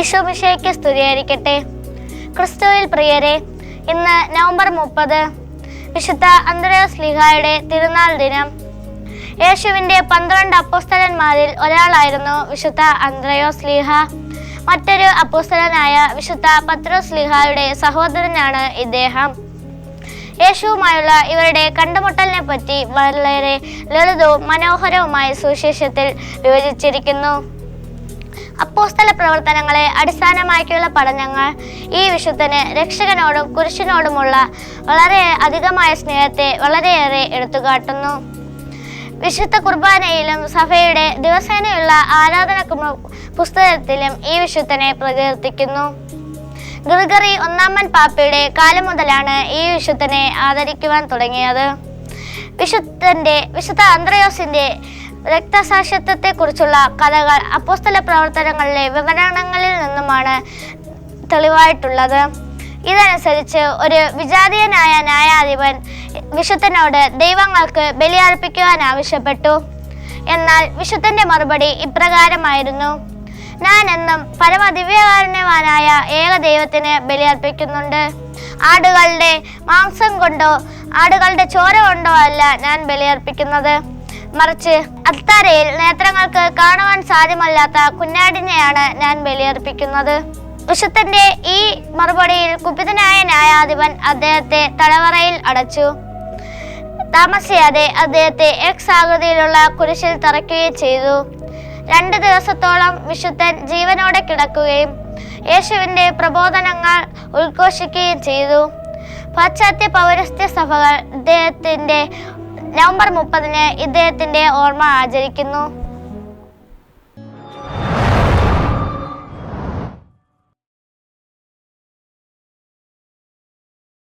ഈശോമിശയ്ക്ക് സ്തുതിയായിരിക്കട്ടെ. ക്രിസ്തുവിൽ പ്രിയരെ ഇന്ന് നവംബർ മുപ്പത് വിശുദ്ധ അന്ത്രയോസ് ലിഹായുടെ തിരുനാൾ ദിനം. യേശുവിന്റെ പന്ത്രണ്ട് അപ്പോസ്തലന്മാരിൽ ഒരാളായിരുന്നു വിശുദ്ധ അന്ത്രയോസ് ലീഹ. മറ്റൊരു അപ്പോസ്തലനായ വിശുദ്ധ പത്രോസ് ലിഹായുടെ സഹോദരനാണ് ഇദ്ദേഹം. യേശുവുമായുള്ള ഇവരുടെ കണ്ടുമുട്ടലിനെ പറ്റി വളരെ ലളിതവും മനോഹരവുമായ സുവിശേഷത്തിൽ വിവരിച്ചിരിക്കുന്നു. അപ്പോസ്തല പ്രവർത്തനങ്ങളെ അടിസ്ഥാനമാക്കിയുള്ള പഠനങ്ങൾ ഈ വിശുദ്ധന് രക്ഷകനോടും കുരിശിനോടുമുള്ള വളരെ അധികമായ സ്നേഹത്തെ വളരെയേറെ എടുത്തുകാട്ടുന്നു. വിശുദ്ധ കുർബാനയിലും സഭയുടെ ദിവസേനയുള്ള ആരാധന പുസ്തകത്തിലും ഈ വിശുദ്ധനെ പ്രകീർത്തിക്കുന്നു. ഗ്രിഗറി ഒന്നാമൻ പാപ്പയുടെ കാലം മുതലാണ് ഈ വിശുദ്ധനെ ആദരിക്കുവാൻ തുടങ്ങിയത്. വിശുദ്ധന്റെ വിശുദ്ധ അന്ത്രയോസിന്റെ രക്തസാക്ഷിത്വത്തെക്കുറിച്ചുള്ള കഥകൾ അപ്പോസ്തല പ്രവർത്തനങ്ങളിലെ വിവരണങ്ങളിൽ നിന്നുമാണ് തെളിവായിട്ടുള്ളത്. ഇതനുസരിച്ച് ഒരു വിജാതീയനായ ന്യായാധിപൻ വിശുദ്ധനോട് ദൈവങ്ങൾക്ക് ബലിയർപ്പിക്കുവാൻ ആവശ്യപ്പെട്ടു. എന്നാൽ വിശുദ്ധന്റെ മറുപടി ഇപ്രകാരമായിരുന്നു. ഞാൻ എന്നും പരമദിവ്യകാരുണ്യവാനായ ഏക ദൈവത്തിന് ബലിയർപ്പിക്കുന്നുണ്ട്. ആടുകളുടെ മാംസം കൊണ്ടോ ആടുകളുടെ ചോര കൊണ്ടോ അല്ല ഞാൻ ബലിയർപ്പിക്കുന്നത്. മറിച്ച് അത്താരയിൽ നേത്രങ്ങൾക്ക് കാണുവാൻ സാധ്യമല്ലാത്ത കുഞ്ഞാടിനെയാണ് ഞാൻ ബലിയർപ്പിക്കുന്നത്. വിശുദ്ധന്റെ ഈ മറുപടിയിൽ കുപിതനായ ന്യായാധിപൻ അദ്ദേഹത്തെ തടവറയിൽ അടച്ചു. താമസിയാതെ അദ്ദേഹത്തെ എക്സ് ആകൃതിയിലുള്ള കുരിശിൽ തറയ്ക്കുകയും ചെയ്തു. രണ്ട് ദിവസത്തോളം വിശുദ്ധൻ ജീവനോടെ കിടക്കുകയും യേശുവിന്റെ പ്രബോധനങ്ങൾ ഉദ്ഘോഷിക്കുകയും ചെയ്തു. പാശ്ചാത്യ പൗരസ്ത്യ സഭകൾ ഇദ്ദേഹത്തിന്റെ നവംബർ മുപ്പതിന് ഇദ്ദേഹത്തിന്റെ ഓർമ്മ ആചരിക്കുന്നു.